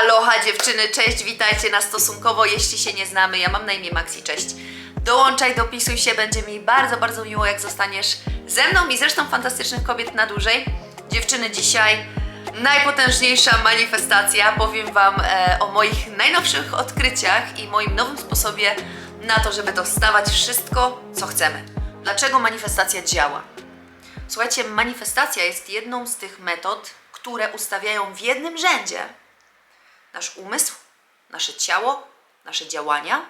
Aloha dziewczyny, cześć, witajcie na stosunkowo, jeśli się nie znamy, ja mam na imię Maxi, cześć. Dołączaj, dopisuj się, będzie mi bardzo, bardzo miło, jak zostaniesz ze mną i zresztą fantastycznych kobiet na dłużej. Dziewczyny, dzisiaj najpotężniejsza manifestacja. Powiem Wam e, o moich najnowszych odkryciach i moim nowym sposobie na to, żeby dostawać wszystko, co chcemy. Dlaczego manifestacja działa? Słuchajcie, manifestacja jest jedną z tych metod, które ustawiają w jednym rzędzie nasz umysł, nasze ciało, nasze działania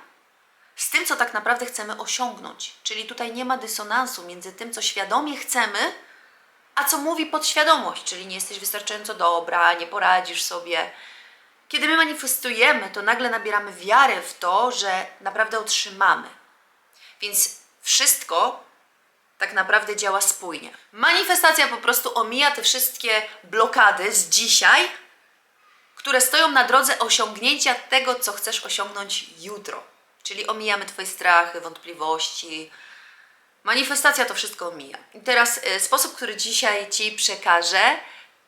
z tym, co tak naprawdę chcemy osiągnąć. Czyli tutaj nie ma dysonansu między tym, co świadomie chcemy, a co mówi podświadomość, czyli nie jesteś wystarczająco dobra, nie poradzisz sobie. Kiedy my manifestujemy, to nagle nabieramy wiarę w to, że naprawdę otrzymamy. Więc wszystko tak naprawdę działa spójnie. Manifestacja po prostu omija te wszystkie blokady z dzisiaj, które stoją na drodze osiągnięcia tego, co chcesz osiągnąć jutro. Czyli omijamy Twoje strachy, wątpliwości. Manifestacja to wszystko omija. I teraz y, sposób, który dzisiaj Ci przekażę,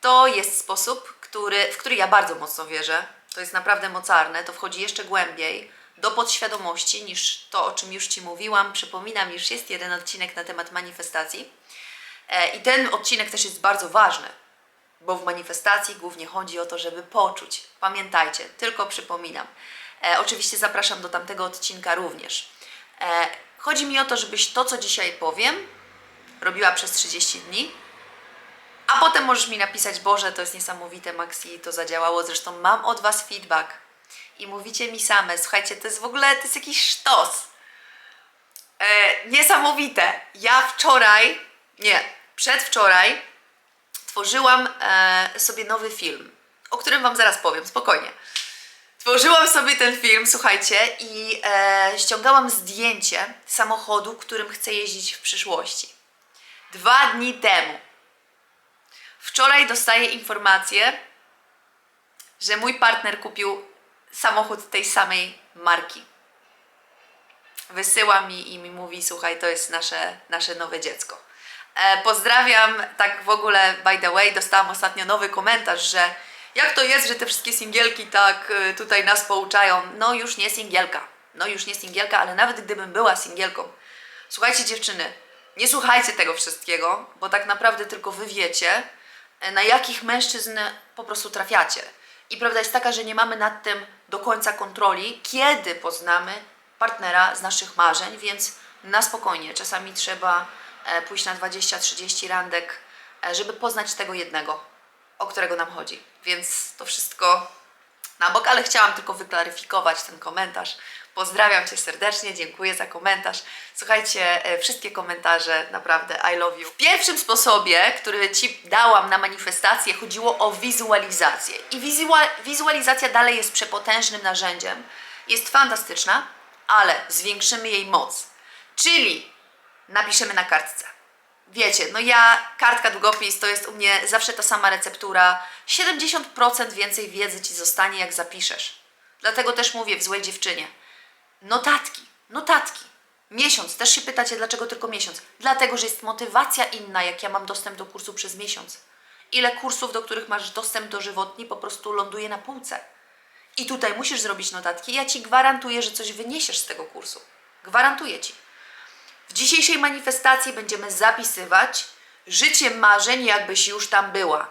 to jest sposób, który, w który ja bardzo mocno wierzę. To jest naprawdę mocarne, to wchodzi jeszcze głębiej do podświadomości niż to, o czym już Ci mówiłam. Przypominam, już jest jeden odcinek na temat manifestacji. E, I ten odcinek też jest bardzo ważny, bo w manifestacji głównie chodzi o to, żeby poczuć. Pamiętajcie, tylko przypominam. E, oczywiście zapraszam do tamtego odcinka również. E, chodzi mi o to, żebyś to, co dzisiaj powiem, robiła przez 30 dni, a potem możesz mi napisać, Boże, to jest niesamowite, Maxi, to zadziałało. Zresztą mam od Was feedback i mówicie mi same, słuchajcie, to jest w ogóle, to jest jakiś sztos. E, niesamowite. Ja wczoraj, nie, przedwczoraj tworzyłam e, sobie nowy film, o którym Wam zaraz powiem, spokojnie. Tworzyłam sobie ten film, słuchajcie, i e, ściągałam zdjęcie samochodu, którym chcę jeździć w przyszłości. Dwa dni temu. Wczoraj dostaję informację, że mój partner kupił samochód tej samej marki. Wysyła mi i mi mówi: Słuchaj, to jest nasze, nasze nowe dziecko. E, pozdrawiam, tak w ogóle, by the way, dostałam ostatnio nowy komentarz, że jak to jest, że te wszystkie singielki tak y, tutaj nas pouczają. No już nie singielka, no już nie singielka, ale nawet gdybym była singielką. Słuchajcie dziewczyny, nie słuchajcie tego wszystkiego, bo tak naprawdę tylko wy wiecie, e, na jakich mężczyzn po prostu trafiacie. I prawda jest taka, że nie mamy nad tym do końca kontroli, kiedy poznamy partnera z naszych marzeń, więc na spokojnie. Czasami trzeba e, pójść na 20-30 randek, e, żeby poznać tego jednego, o którego nam chodzi. Więc to wszystko na bok, ale chciałam tylko wyklaryfikować ten komentarz. Pozdrawiam Cię serdecznie, dziękuję za komentarz. Słuchajcie, e, wszystkie komentarze, naprawdę I love you. W pierwszym sposobie, który Ci dałam na manifestację, chodziło o wizualizację. I wizua- wizualizacja dalej jest przepotężnym narzędziem. Jest fantastyczna, ale zwiększymy jej moc. Czyli napiszemy na kartce. Wiecie, no ja, kartka długopis to jest u mnie zawsze ta sama receptura. 70% więcej wiedzy ci zostanie, jak zapiszesz. Dlatego też mówię w złej dziewczynie. Notatki, notatki. Miesiąc. Też się pytacie, dlaczego tylko miesiąc? Dlatego, że jest motywacja inna, jak ja mam dostęp do kursu przez miesiąc. Ile kursów, do których masz dostęp dożywotni, po prostu ląduje na półce. I tutaj musisz zrobić notatki. Ja ci gwarantuję, że coś wyniesiesz z tego kursu. Gwarantuję ci. W dzisiejszej manifestacji będziemy zapisywać życie marzeń, jakbyś już tam była.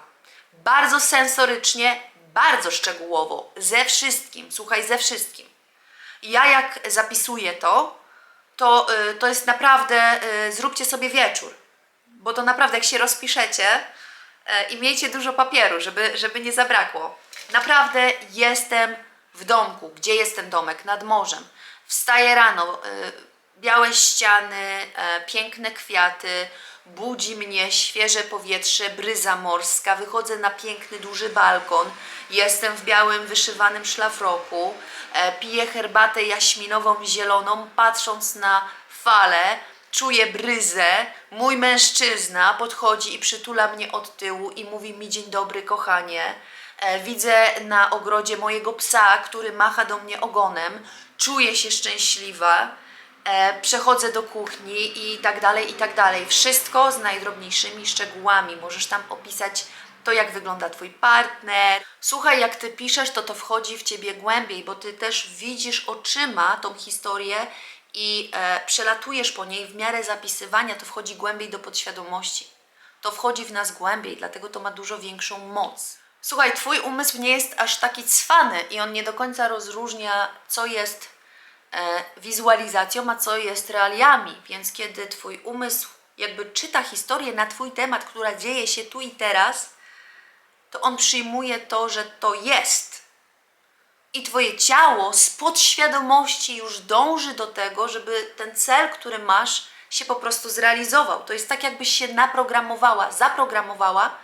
Bardzo sensorycznie, bardzo szczegółowo, ze wszystkim. Słuchaj, ze wszystkim. Ja jak zapisuję to, to, y, to jest naprawdę, y, zróbcie sobie wieczór. Bo to naprawdę, jak się rozpiszecie y, i miejcie dużo papieru, żeby, żeby nie zabrakło. Naprawdę jestem w domku. Gdzie jest ten domek? Nad morzem. Wstaję rano, białe ściany, e, piękne kwiaty, budzi mnie świeże powietrze, bryza morska, wychodzę na piękny, duży balkon, jestem w białym, wyszywanym szlafroku, e, piję herbatę jaśminową, zieloną, patrząc na fale, czuję bryzę, mój mężczyzna podchodzi i przytula mnie od tyłu i mówi mi dzień dobry kochanie. E, Widzę na ogrodzie mojego psa, który macha do mnie ogonem. Czuję się szczęśliwa. E, przechodzę do kuchni i tak dalej, i tak dalej. Wszystko z najdrobniejszymi szczegółami. Możesz tam opisać to jak wygląda Twój partner. Słuchaj, jak Ty piszesz, to to wchodzi w Ciebie głębiej, bo Ty też widzisz oczyma tą historię i e, przelatujesz po niej w miarę zapisywania, to wchodzi głębiej do podświadomości. To wchodzi w nas głębiej, dlatego to ma dużo większą moc. Słuchaj, Twój umysł nie jest aż taki cwany i on nie do końca rozróżnia, co jest wizualizacją, a co jest realiami. Więc kiedy Twój umysł jakby czyta historię na Twój temat, która dzieje się tu i teraz, to on przyjmuje to, że to jest. I Twoje ciało z podświadomości już dąży do tego, żeby ten cel, który masz, się po prostu zrealizował. To jest tak, jakbyś się naprogramowała, zaprogramowała,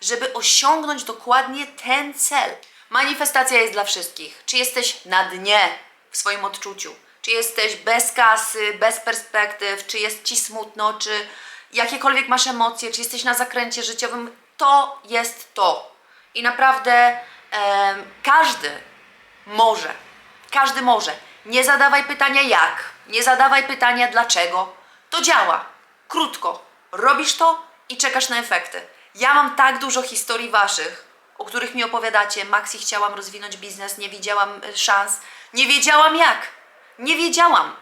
żeby osiągnąć dokładnie ten cel. Manifestacja jest dla wszystkich. Czy jesteś na dnie w swoim odczuciu, czy jesteś bez kasy, bez perspektyw, czy jest ci smutno, czy jakiekolwiek masz emocje, czy jesteś na zakręcie życiowym, to jest to. I naprawdę em, każdy może. Każdy może. Nie zadawaj pytania jak, nie zadawaj pytania dlaczego. To działa. Krótko. Robisz to i czekasz na efekty. Ja mam tak dużo historii waszych, o których mi opowiadacie. Maxi chciałam rozwinąć biznes, nie widziałam y, szans, nie wiedziałam jak. Nie wiedziałam.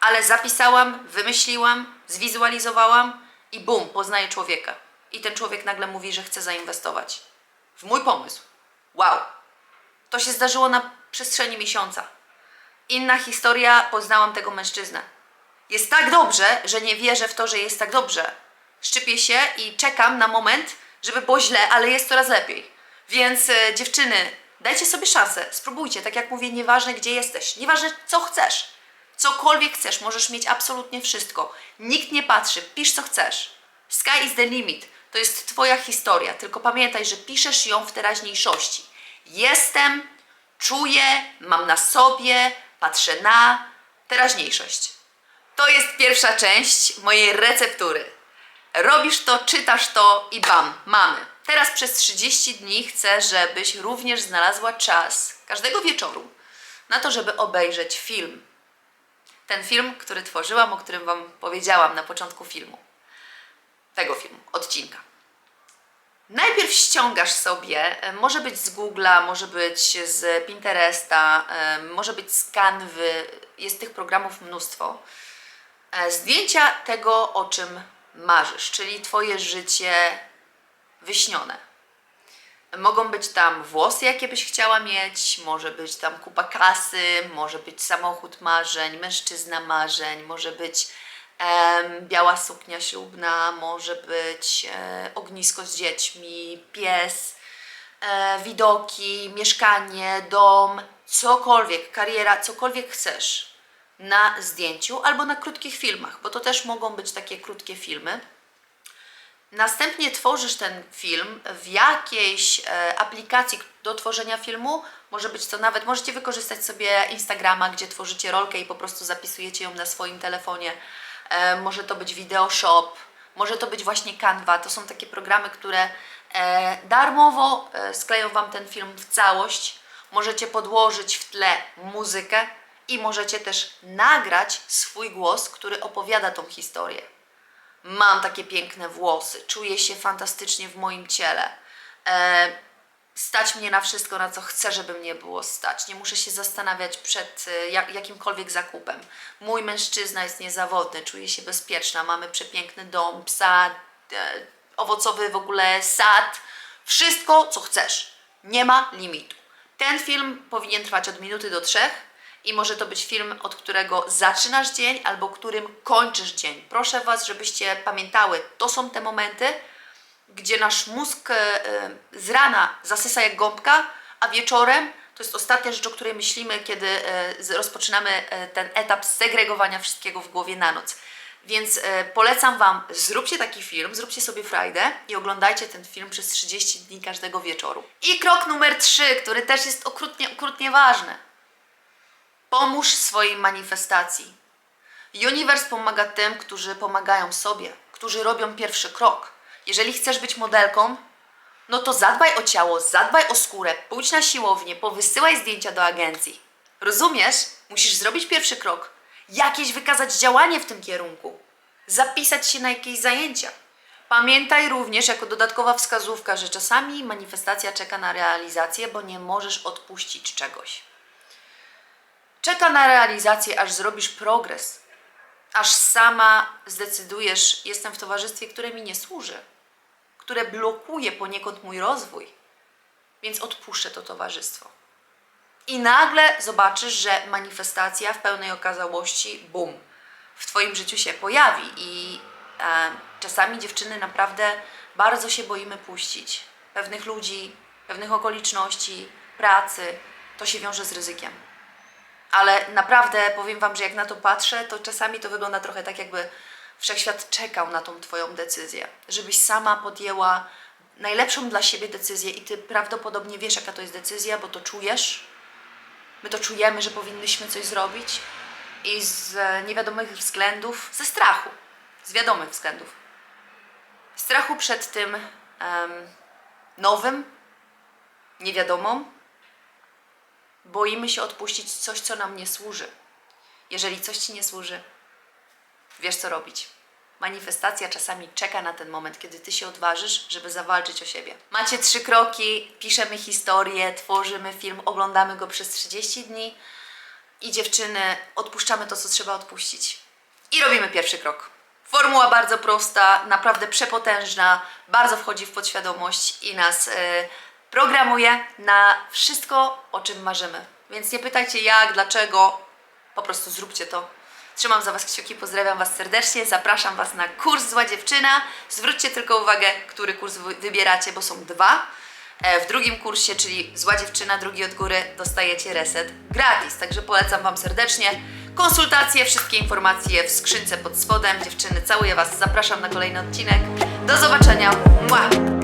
Ale zapisałam, wymyśliłam, zwizualizowałam i bum, poznaję człowieka. I ten człowiek nagle mówi, że chce zainwestować. W mój pomysł. Wow. To się zdarzyło na przestrzeni miesiąca. Inna historia, poznałam tego mężczyznę. Jest tak dobrze, że nie wierzę w to, że jest tak dobrze. Szczypię się i czekam na moment, żeby było źle, ale jest coraz lepiej. Więc e, dziewczyny, dajcie sobie szansę, spróbujcie. Tak jak mówię, nieważne gdzie jesteś, nieważne co chcesz. Cokolwiek chcesz, możesz mieć absolutnie wszystko. Nikt nie patrzy, pisz co chcesz. Sky is the limit. To jest Twoja historia, tylko pamiętaj, że piszesz ją w teraźniejszości. Jestem, czuję, mam na sobie, patrzę na teraźniejszość. To jest pierwsza część mojej receptury. Robisz to, czytasz to i bam, mamy. Teraz przez 30 dni chcę, żebyś również znalazła czas każdego wieczoru na to, żeby obejrzeć film. Ten film, który tworzyłam, o którym Wam powiedziałam na początku filmu. Tego filmu, odcinka. Najpierw ściągasz sobie, e, może być z Google'a, może być z Pinteresta, e, może być z Canvy, jest tych programów mnóstwo. E, Zdjęcia tego, o czym marzysz, czyli Twoje życie wyśnione. Mogą być tam włosy, jakie byś chciała mieć, może być tam kupa kasy, może być samochód marzeń, mężczyzna marzeń, może być biała suknia ślubna, może być e, ognisko z dziećmi, pies, e, widoki, mieszkanie, dom, cokolwiek, kariera, cokolwiek chcesz na zdjęciu albo na krótkich filmach, bo to też mogą być takie krótkie filmy. Następnie tworzysz ten film w jakiejś e, aplikacji do tworzenia filmu. Może być to nawet, możecie wykorzystać sobie Instagrama, gdzie tworzycie rolkę i po prostu zapisujecie ją na swoim telefonie. E, może to być Videoshop, może to być właśnie Canva. To są takie programy, które e, darmowo skleją Wam ten film w całość. Możecie podłożyć w tle muzykę i możecie też nagrać swój głos, który opowiada tą historię. Mam takie piękne włosy, czuję się fantastycznie w moim ciele. E, stać mnie na wszystko, na co chcę, żeby mnie było stać. Nie muszę się zastanawiać przed e, jak, jakimkolwiek zakupem. Mój mężczyzna jest niezawodny, czuję się bezpieczna. Mamy przepiękny dom, psa, e, owocowy w ogóle sad. Wszystko, co chcesz. Nie ma limitu. Ten film powinien trwać od minuty do trzech i może to być film, od którego zaczynasz dzień albo którym kończysz dzień. Proszę Was, żebyście pamiętały, to są te momenty, gdzie nasz mózg e, e, z rana zasysa jak gąbka, a wieczorem to jest ostatnia rzecz, o której myślimy, kiedy e, rozpoczynamy ten etap segregowania wszystkiego w głowie na noc. Więc polecam Wam, zróbcie taki film, zróbcie sobie frajdę i oglądajcie ten film przez 30 dni każdego wieczoru. I krok numer 3, który też jest okrutnie, okrutnie ważny. Pomóż swojej manifestacji. Uniwers pomaga tym, którzy pomagają sobie, którzy robią pierwszy krok. Jeżeli chcesz być modelką, no to zadbaj o ciało, zadbaj o skórę, pójdź na siłownię, powysyłaj zdjęcia do agencji. Rozumiesz? Musisz zrobić pierwszy krok, jakieś wykazać działanie w tym kierunku, zapisać się na jakieś zajęcia. Pamiętaj również jako dodatkowa wskazówka, że czasami manifestacja czeka na realizację, bo nie możesz odpuścić czegoś. Czeka na realizację, aż zrobisz progres, aż sama zdecydujesz, jestem w towarzystwie, które mi nie służy, które blokuje poniekąd mój rozwój, więc odpuszczę to towarzystwo. I nagle zobaczysz, że manifestacja w pełnej okazałości, bum, w Twoim życiu się pojawi. I e, czasami dziewczyny naprawdę bardzo się boimy puścić pewnych ludzi, pewnych okoliczności, pracy. To się wiąże z ryzykiem. Ale naprawdę powiem Wam, że jak na to patrzę, to czasami to wygląda trochę tak, jakby wszechświat czekał na tą Twoją decyzję, żebyś sama podjęła najlepszą dla siebie decyzję i Ty prawdopodobnie wiesz, jaka to jest decyzja, bo to czujesz. My to czujemy, że powinnyśmy coś zrobić i z niewiadomych względów, ze strachu, z wiadomych względów. Strachu przed tym em, nowym, niewiadomą, boimy się odpuścić coś, co nam nie służy. Jeżeli coś ci nie służy, wiesz co robić. Manifestacja czasami czeka na ten moment, kiedy ty się odważysz, żeby zawalczyć o siebie. Macie trzy kroki, piszemy historię, tworzymy film, oglądamy go przez 30 dni i dziewczyny, odpuszczamy to, co trzeba odpuścić. I robimy pierwszy krok. Formuła bardzo prosta, naprawdę przepotężna, bardzo wchodzi w podświadomość i nas y, programuje na wszystko, o czym marzymy. Więc nie pytajcie jak, dlaczego, po prostu zróbcie to. Trzymam za Was kciuki, pozdrawiam Was serdecznie, zapraszam Was na kurs Zła Dziewczyna. Zwróćcie tylko uwagę, który kurs wy- wybieracie, bo są dwa. E, W drugim kursie, czyli Zła Dziewczyna, drugi od góry, dostajecie reset gratis. Także polecam Wam serdecznie. Konsultacje, wszystkie informacje w skrzynce pod spodem. Dziewczyny, całuję Was, zapraszam na kolejny odcinek. Do zobaczenia. Mua!